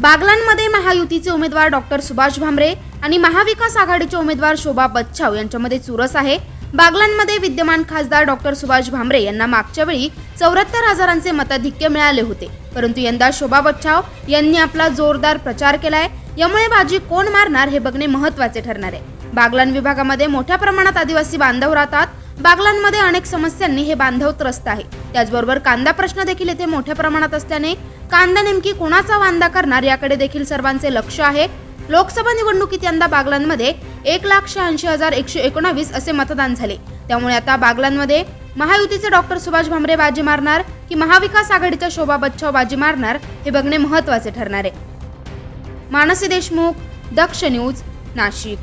बागलांमध्ये महायुतीचे उमेदवार डॉक्टर सुभाष भामरे आणि महाविकास आघाडीचे उमेदवार शोभा बच्छाव यांच्यामध्ये चुरस आहे. बागलांमध्ये विद्यमान खासदार डॉक्टर सुभाष भामरे यांना मागच्या वेळी चौऱ्याहत्तर हजारांचे मताधिक्य मिळाले होते. परंतु यंदा शोभा बच्छाव यांनी आपला जोरदार प्रचार केलाय. यामुळे बाजी कोण मारणार हे बघणे महत्त्वाचे ठरणार आहे. बागलान विभागामध्ये मोठ्या प्रमाणात आदिवासी बांधव राहतात. बागलांमध्ये अनेक समस्यांनी हे बांधव त्रस्त आहे. त्याचबरोबर कांदा प्रश्न देखील येथे मोठ्या प्रमाणात असल्याने कांदा नेमकी कोणाचा वांदा करणार याकडे देखील सर्वांचे लक्ष आहे. लोकसभा निवडणुकीत यंदा बागलांमध्ये एक लाख शहाऐंशी हजार एकशे एकोणावीस असे मतदान झाले. त्यामुळे आता बागलांमध्ये महायुतीचे डॉक्टर सुभाष भामरे बाजी मारणार की महाविकास आघाडीच्या शोभा बच्छाव बाजी मारणार हे बघणे महत्त्वाचे ठरणार आहे. मानसी देशमुख दक्ष न्यूज नाशिक.